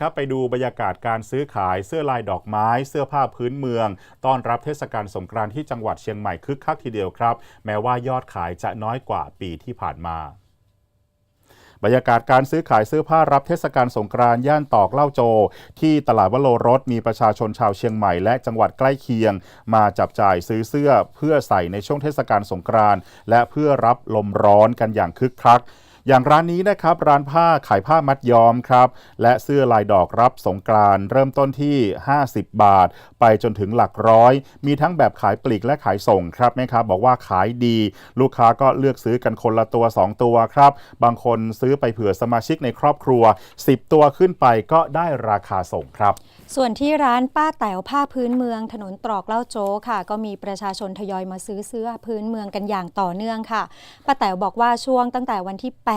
ครับไปดูบรรยากาศการซื้อขายเสื้อลายดอกไม้ เสื้อผ้าพื้นเมือง ต้อนรับเทศกาลสงกรานต์ที่จังหวัดเชียงใหม่คึกคักทีเดียวครับ แม้ว่ายอดขายจะน้อยกว่าปีที่ผ่านมาบรรยากาศการซื้อขายเสื้อผ้ารับเทศกาลสงกรานต์ย่านตอกเล่าโจ ที่ตลาดวโรรสมีประชาชนชาวเชียงใหม่และจังหวัดใกล้เคียง มาจับจ่ายซื้อเสื้อเพื่อใส่ในช่วงเทศกาลสงกรานต์และเพื่อรับลมร้อนกันอย่างคึกคัก อย่างร้านนี้นะครับร้านผ้าขายผ้ามัดย้อมครับและเสื้อลายดอกรับสงกรานเริ่มต้นที่ 50 บาท ไปจนถึงหลักร้อย มีทั้งแบบขายปลีกและขายส่งครับแม่ค้าบอกว่าขายดี ลูกค้าก็เลือกซื้อกันคนละตัว 2 ตัวครับ บางคนซื้อไปเผื่อสมาชิกในครอบครัว 10 ตัวขึ้นไปก็ได้ราคาส่งครับ ส่วนที่ร้านป้าแต๋วผ้าพื้นเมืองถนนตรอกเล่าโจ้ค่ะ ก็มีประชาชนทยอยมาซื้อเสื้อพื้นเมืองกันอย่างต่อเนื่องค่ะป้าแต๋วบอกว่าช่วงตั้งแต่วันที่ 8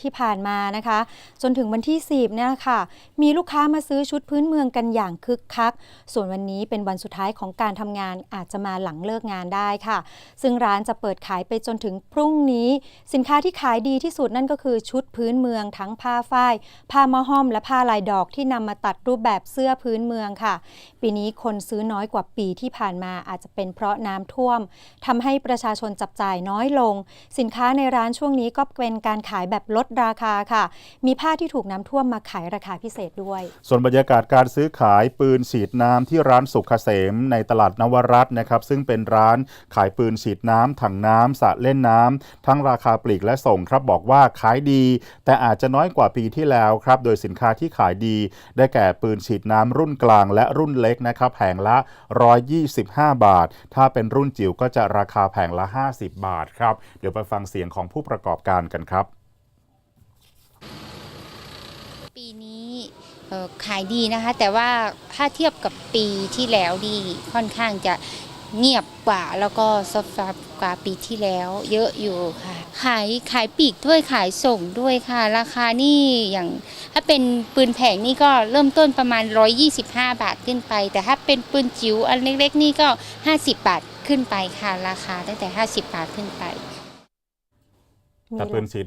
ที่ผ่านมานะคะ จนถึงวันที่ 10เนี่ยค่ะ มีลูกค้ามาซื้อชุดพื้นเมืองกันอย่างคึกคัก ส่วนวันนี้เป็นวันสุดท้ายของการทำงานอาจจะมาหลังเลิกงานได้ค่ะ ซึ่งร้านจะเปิดขายไปจนถึงพรุ่งนี้ สินค้าที่ขายดีที่สุดนั่นก็คือชุดพื้นเมืองทั้งผ้าฝ้ายผ้ามะห้อม และผ้าลายดอกที่นำมาตัดรูปแบบเสื้อพื้นเมืองค่ะ ปีนี้คนซื้อน้อยกว่าปีที่ผ่านมาอาจจะเป็นเพราะน้ำท่วมทำให้ประชาชนจับจ่ายน้อยลง สินค้าในร้านช่วงนี้ก็เป็นการขายายแบบลดราคาค่ะ มีผ้าที่ถูกน้ำท่วมมาขายราคาพิเศษด้วย ส่วนบรรยากาศการซื้อขายปืนฉีดน้ำที่ร้านสุขเกษมในตลาดนวรัตน์นะครับ ซึ่งเป็นร้านขายปืนฉีดน้ำถังน้ำสระเล่นน้ำทั้งราคาปลีกและส่งครับบอกว่าขายดี แต่อาจจะน้อยกว่าปีที่แล้วครับโดยสินค้าที่ขายดี ได้แก่ปืนฉีดน้ำรุ่นกลางและรุ่นเล็กนะครับแผงละ 125 บาท ถ้าเป็นรุ่นจิ๋วก็จะราคาแผงละ 50 บาทครับ เดี๋ยวไปฟังเสียงของผู้ประกอบการกันครับ ปีนี้ขายดีนะคะ แต่ว่าถ้าเทียบกับปีที่แล้วดีค่อนข้างจะเงียบกว่าแล้วก็ซอฟต์กว่าปีที่แล้ว เยอะอยู่ค่ะ ขายขายปีกด้วยขายส่งด้วยค่ะ ราคานี่อย่างถ้าเป็นปืนแผงนี่ก็เริ่มต้นประมาณ 125 บาทขึ้นไป แต่ถ้าเป็นปืนจิ๋วอันเล็กๆ นี่ก็ 50 บาทขึ้นไปค่ะ ราคาตั้งแต่ 50 บาทขึ้นไปแต่ปืนฉี